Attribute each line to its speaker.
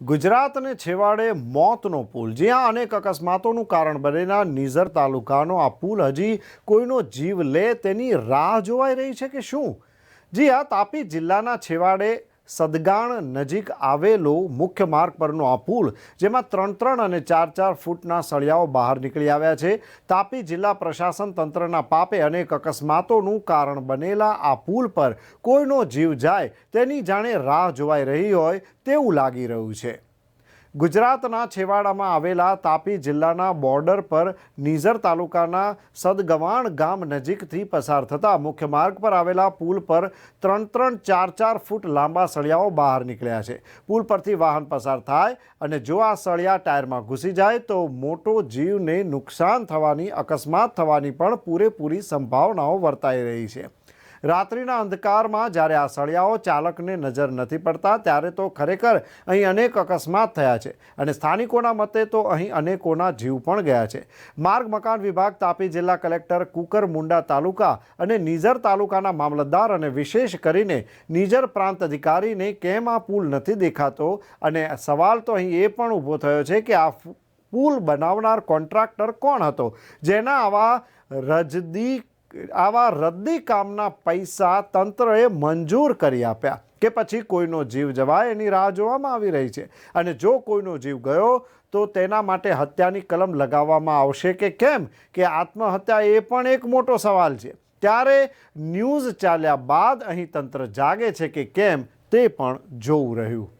Speaker 1: ગુજરાતને છેવાડે મોતનો પુલ. જ્યાં અનેક અકસ્માતોનું કારણ બનેલા નિઝર તાલુકાનો આ પુલ હજી કોઈનો જીવ લે તેની રાહ જોવાઈ રહી છે કે શું? જી આ તાપી જિલ્લાના છેવાડે સદગાણ નજીક આવેલો મુખ્ય માર્ગ પરનો આ પુલ, જેમાં ત્રણ ત્રણ અને ચાર ચાર ફૂટના સળિયાઓ બહાર નીકળી આવ્યા છે. તાપી જિલ્લા પ્રશાસન તંત્રના પાપે અનેક અકસ્માતોનું કારણ બનેલા આ પુલ પર કોઈનો જીવ જાય તેની જાણે રાહ જોવાઈ રહી હોય તેવું લાગી રહ્યું છે. ગુજરાતના છેવાડામાં આવેલા તાપી જિલ્લાના બોર્ડર પર નિઝર તાલુકાના સદગવાણ ગામ નજીકથી પસાર થતા મુખ્ય માર્ગ પર આવેલા પુલ પર ત્રણ ત્રણ ચાર ચાર ફૂટ લાંબા સળિયાઓ બહાર નીકળ્યા છે. પુલ પરથી વાહન પસાર થાય અને જો આ સળિયા ટાયરમાં ઘૂસી જાય તો મોટો જીવને નુકસાન થવાની, અકસ્માત થવાની પણ પૂરેપૂરી સંભાવનાઓ વર્તાઈ રહી છે. રાત્રિના અંધકારમાં જ્યારે આ સળિયાઓ ચાલકને નજર નથી પડતા, ત્યારે તો ખરેખર અહીં અનેક અકસ્માત થયા છે અને સ્થાનિકોના મતે તો અહીં અનેકોના જીવ પણ ગયા છે. માર્ગ મકાન વિભાગ તાપી જિલ્લા કલેક્ટર કુકર મુંડા તાલુકા અને નિઝર તાલુકાના મામલતદાર અને વિશેષ કરીને નિઝર પ્રાંત અધિકારીને કેમ આ પુલ નથી દેખાતો? અને સવાલ તો અહીં એ પણ ઊભો થયો છે કે આ પુલ બનાવનાર કોન્ટ્રાક્ટર કોણ હતો? જેના આવા રજદી આવા રદ્દી કામના પૈસા તંત્રએ મંજૂર કરી આપ્યા કે પછી કોઈનો જીવ જવાય એની રાહ જોવામાં આવી રહી છે. અને જો કોઈનો જીવ ગયો, તો તેના માટે હત્યાની કલમ લગાવવામાં આવશે કે કેમ? કે આત્મહત્યા એ પણ એક મોટો સવાલ છે. ત્યારે ન્યૂઝ ચાલ્યા બાદ અહીં તંત્ર જાગે છે કે કેમ તે પણ જોવું રહ્યું.